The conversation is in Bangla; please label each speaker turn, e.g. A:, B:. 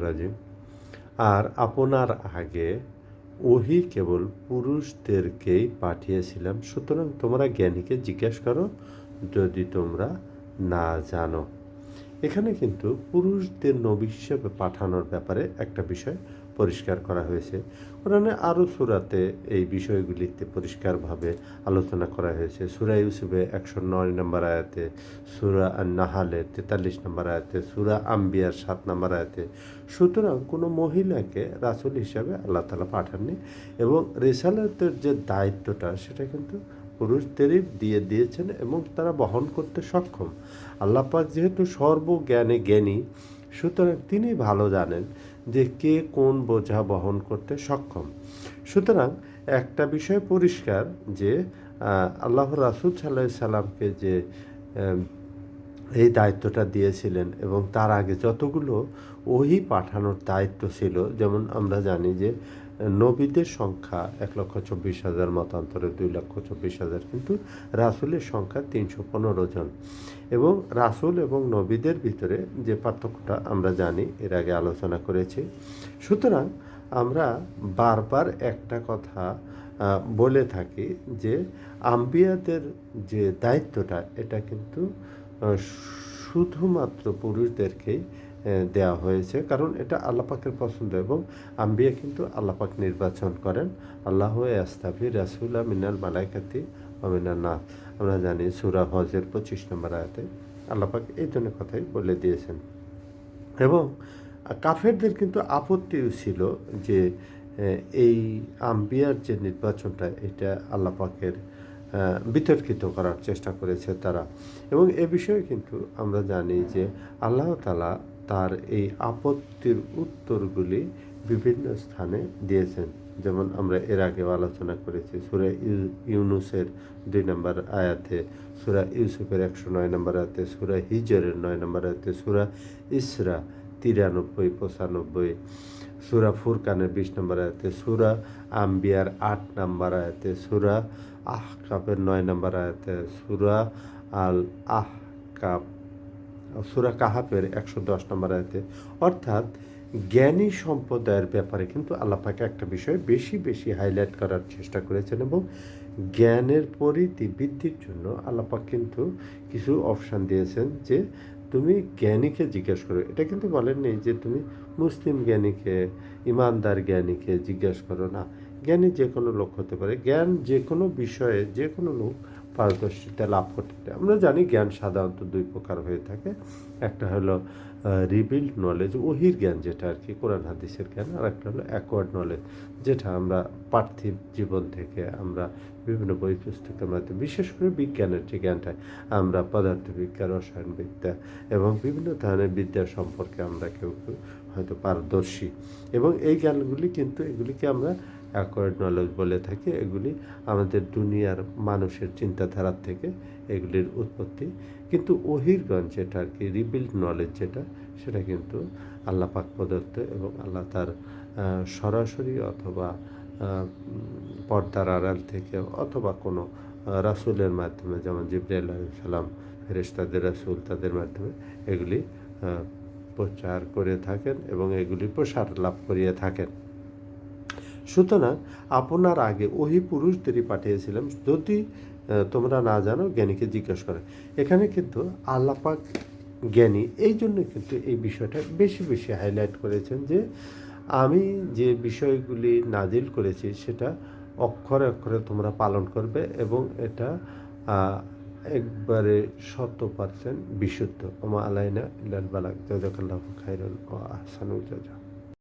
A: রাজিম। আর আপনার আগে ওহি কেবল পুরুষদেরকেই পাঠিয়েছিলাম। সুতরাং তোমরা জ্ঞানীকে জিজ্ঞেস করো, যদি তোমরা না জানো। এখানে কিন্তু পুরুষদের নবী হিসেবে পাঠানোর ব্যাপারে একটা বিষয় পরিষ্কার করা হয়েছে। কোরআনে আরও সুরাতে এই বিষয়গুলিতে পরিষ্কারভাবে আলোচনা করা হয়েছে। সুরা ইউসুফে একশো নয় নম্বর আয়াতে, সুরা নাহালে তেতাল্লিশ নম্বর আয়াতে, সুরা আম্বিয়ার সাত নম্বর আয়াতে। সুতরাং কোনো মহিলাকে রাসুল হিসাবে আল্লাহ তালা পাঠাননি এবং রেসালতের যে দায়িত্বটা সেটা কিন্তু পুরুষদেরই দিয়ে দিয়েছেন এবং তারা বহন করতে সক্ষম। আল্লাপাক যেহেতু সর্বজ্ঞানে, জ্ঞানী, সুতরাং তিনি ভালো জানেন যে কে কোন বোঝা বহন করতে সক্ষম। সুতরাং একটা বিষয় পরিষ্কার যে আল্লাহ রাসুল সাল্লাহ সাল্লামকে যে এই দায়িত্বটা দিয়েছিলেন এবং তার আগে যতগুলো ওহি পাঠানোর দায়িত্ব ছিল, যেমন আমরা জানি যে নবীদের সংখ্যা এক লক্ষ চব্বিশ হাজার, মতান্তরে দুই লক্ষ চব্বিশ হাজার, কিন্তু রাসুলের সংখ্যা তিনশো পনেরো জন। এবং রাসুল এবং নবীদের ভিতরে যে পার্থক্যটা আমরা জানি, এর আগে আলোচনা করেছি। সুতরাং আমরা বারবার একটা কথা বলে থাকি যে আম্বিয়াদের যে দায়িত্বটা, এটা কিন্তু শুধুমাত্র পুরুষদেরকেই দেওয়া হয়েছে। কারণ এটা আল্লাপাকের পছন্দ এবং আম্বিয়া কিন্তু আল্লাপাক নির্বাচন করেন। আল্লাহ আস্তাফি রাসুল্লাহ মিনাল মালাইকাতি অমিনাল না আমরা জানি সুরা হজের পঁচিশ নম্বর আয়াতে আল্লাপাক এই জন্য কথাই বলে দিয়েছেন। এবং কাফেরদের কিন্তু আপত্তিও ছিল যে এই আম্বিয়ার যে নির্বাচনটা, এটা আল্লাপাকের বিতর্কিত করার চেষ্টা করেছে তারা। এবং এ বিষয়ে কিন্তু আমরা জানি যে আল্লাহ তালা তার এই আপত্তির উত্তরগুলি বিভিন্ন স্থানে দিয়েছেন। যেমন আমরা এর আগেও আলোচনা করেছি, সুরা ইউনুসের দুই নম্বর আয়াতে, সুরা ইউসুফের একশো নয় নম্বর আয়াতে, সুরা হিজরের নয় নম্বর আয়াতে, সুরা ইসরা তিরানব্বই, পঁচানব্বই। সুরা ফুরকানের বিশ নম্বর আয়াতে, সুরা আম্বিয়ার আট নম্বর আয়াতে, সুরা আহ কাপের নয় নম্বর আয়াতে, সুরা আল আহ কাপ সুরা কাহাপের একশো দশ নম্বর আয়তে। অর্থাৎ জ্ঞানী সম্প্রদায়ের ব্যাপারে কিন্তু আল্লাপাকে একটা বিষয় বেশি বেশি হাইলাইট করার চেষ্টা করেছেন এবং জ্ঞানের পরিধি বৃদ্ধির জন্য আল্লাপাক কিন্তু কিছু অপশান দিয়েছেন যে তুমি জ্ঞানীকে জিজ্ঞেস করো। এটা কিন্তু বলেননি যে তুমি মুসলিম জ্ঞানীকে, ইমানদার জ্ঞানীকে জিজ্ঞেস করো না। জ্ঞানী যে কোনো লোক হতে পারে। জ্ঞান যে কোনো বিষয়ে যে কোনো লোক পারদর্শিতা লাভ করতে আমরা জানি জ্ঞান সাধারণত দুই প্রকার হয়ে থাকে। একটা হলো রিবিল্ড নলেজ ওহির জ্ঞান যেটা আর কি, কোরআন হাদিসের জ্ঞান, আর একটা হলো অ্যাকোয়ার্ড নলেজ যেটা আমরা পার্থিব জীবন থেকে আমরা বিভিন্ন বই পুস্তকের মাধ্যমে বিশেষ করে বিজ্ঞানের যে জ্ঞানটা, আমরা পদার্থবিজ্ঞান রসায়নবিদ্যা এবং বিভিন্ন ধরনের বিদ্যা সম্পর্কে আমরা কেউ কেউ হয়তো পারদর্শী। এবং এই জ্ঞানগুলি কিন্তু এগুলিকে আমরা অ্যাকোয়ার্ড নলেজ বলে থাকি, এগুলি আমাদের দুনিয়ার মানুষের চিন্তাধারার থেকে এগুলির উৎপত্তি। কিন্তু ওহিরগঞ্জ যেটা আর কি রিবিল্ড নলেজ যেটা, সেটা কিন্তু আল্লাহ পাক প্রদত্ত এবং আল্লাহ তার সরাসরি অথবা পর্দার আড়াল থেকে অথবা কোনো রাসুলের মাধ্যমে, যেমন জিব্রাইল সালাম ফেরেস্তাদের রাসুল তাদের মাধ্যমে এগুলি প্রচার করে থাকেন এবং এগুলি প্রসার লাভ করিয়ে থাকেন। সুতরাং আপনার আগে ওহি পুরুষদেরই পাঠিয়েছিলাম। যদি তোমরা না জানো, জ্ঞানীকে জিজ্ঞাসা করে। এখানে কিন্তু আল্লাপাক জ্ঞানী, এই জন্য কিন্তু এই বিষয়টা বেশি বেশি হাইলাইট করেছেন যে, আমি যে বিষয়গুলি নাজিল করেছি, সেটা অক্ষরে অক্ষরে তোমরা পালন করবে এবং এটা একবারে শত পার্সেন্ট বিশুদ্ধ। ওমা আলাইনা ইলাল বালাক জাজাকাল্লাহ খাইরুল ও আহসানুল জাজা